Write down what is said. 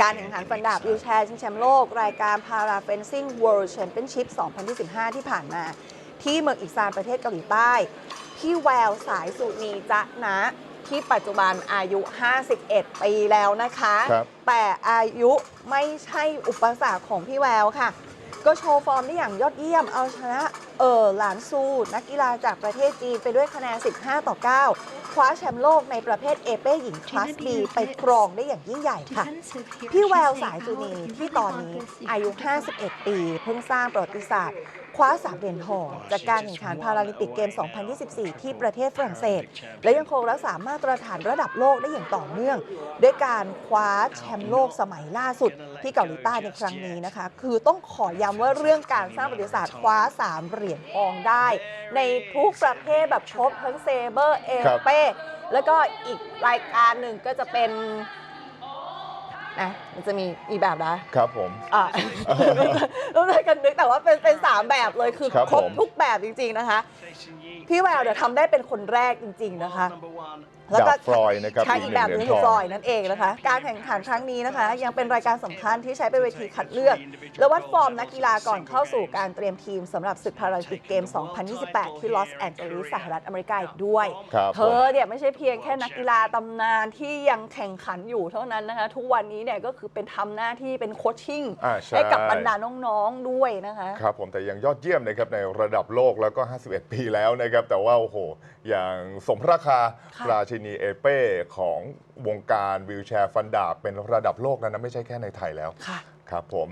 การแข่งขันฟันดาบวิวแชร์ชิงแชมป์โลก รายการพาราเฟนซิ่ง World Championship 2025 ที่ผ่านมา ที่เมืองอิซานประเทศเกาหลีใต้ พี่แววสายสุนีจะนะที่ปัจจุบันอายุ 51 ปีแล้วนะคะ ครับแต่อายุไม่ใช่อุปสรรคของพี่แววค่ะ ก็โชว์ฟอร์มได้อย่างยอดเยี่ยมเอาชนะ เออหลานซูนักกีฬาจากประเทศจีนไปด้วยคะแนน 15 ต่อ 9 คว้าแชมป์โลกในประเภทเอเป้หญิงคลาสบีไปครองได้อย่างยิ่งใหญ่ค่ะ พี่แววสายจุนีที่ตอนนี้อายุ 51 ปี เพิ่งสร้างประวัติศาสตร์ คว้าสามเหรียญทองจากการแข่งขันพาราลิมปิกเกม 2024 ที่ประเทศฝรั่งเศส และยังคงรักษามาตรฐานระดับโลกได้อย่างต่อเนื่อง ด้วยการคว้าแชมป์โลกสมัยล่าสุดที่เกาหลีใต้ในครั้งนี้นะคะ คือต้องขอย้ำว่าเรื่องการสร้างประวัติศาสตร์คว้า3เหรียญทองได้ ในทุกประเภทแบบครบทั้งเซเบอร์เอครับเป้แล้วก็อีกรายการหนึ่งก็จะเป็น นะมันจะมีอีกแบบนะครับผม อะต้องเลยกันนึกแต่ว่าเป็นเป็นสามแบบเลยคือครับครบผม ทุกแบบจริง ๆนะคะ พี่แววเดี๋ยวทำได้เป็นคนแรกจริง ๆ นะคะดาบฟรอยด์นะครับใช่อีอีกกหนึ่แบงบเหหรีนึยงญคือทฟอลองยนั่นเองนะคะ การแข่งขันครั้งนี้นะคะ ยังเป็นรายการสำคัญที่ใช้เป็นเวทีคัดเลือก และวัดฟอร์มนักกีฬาก่อนเข้าสู่การเตรียมทีมสำหรับศึกพาราลิมปิกเกม 2028 ที่ลอสแอนเจลิสสหรัฐอเมริกาอีกด้วย ครับ เธอเนี่ยไม่ใช่เพียงแค่นักกีฬาตำนานที่ยังแข่งขันอยู่เท่านั้นนะคะ ทุกวันนี้เนี่ยก็คือเป็นทำหน้าที่เป็นโคชชิ่งอ่าใช่ ให้กับบรรดาน้องๆด้วยนะคะ ครับผมแต่ยังยอดเยี่ยมนะครับในระดับโลกแล้วก็ 51 ปีแล้วนะครับ แต่ว่าโอ้โห อย่างสมราคาค่ะ ราชินีเอเป้ของวงการวิวแชร์ฟันดาบเป็นระดับโลกแล้วนะ ไม่ใช่แค่ในไทยแล้ว ค่ะ ครับผม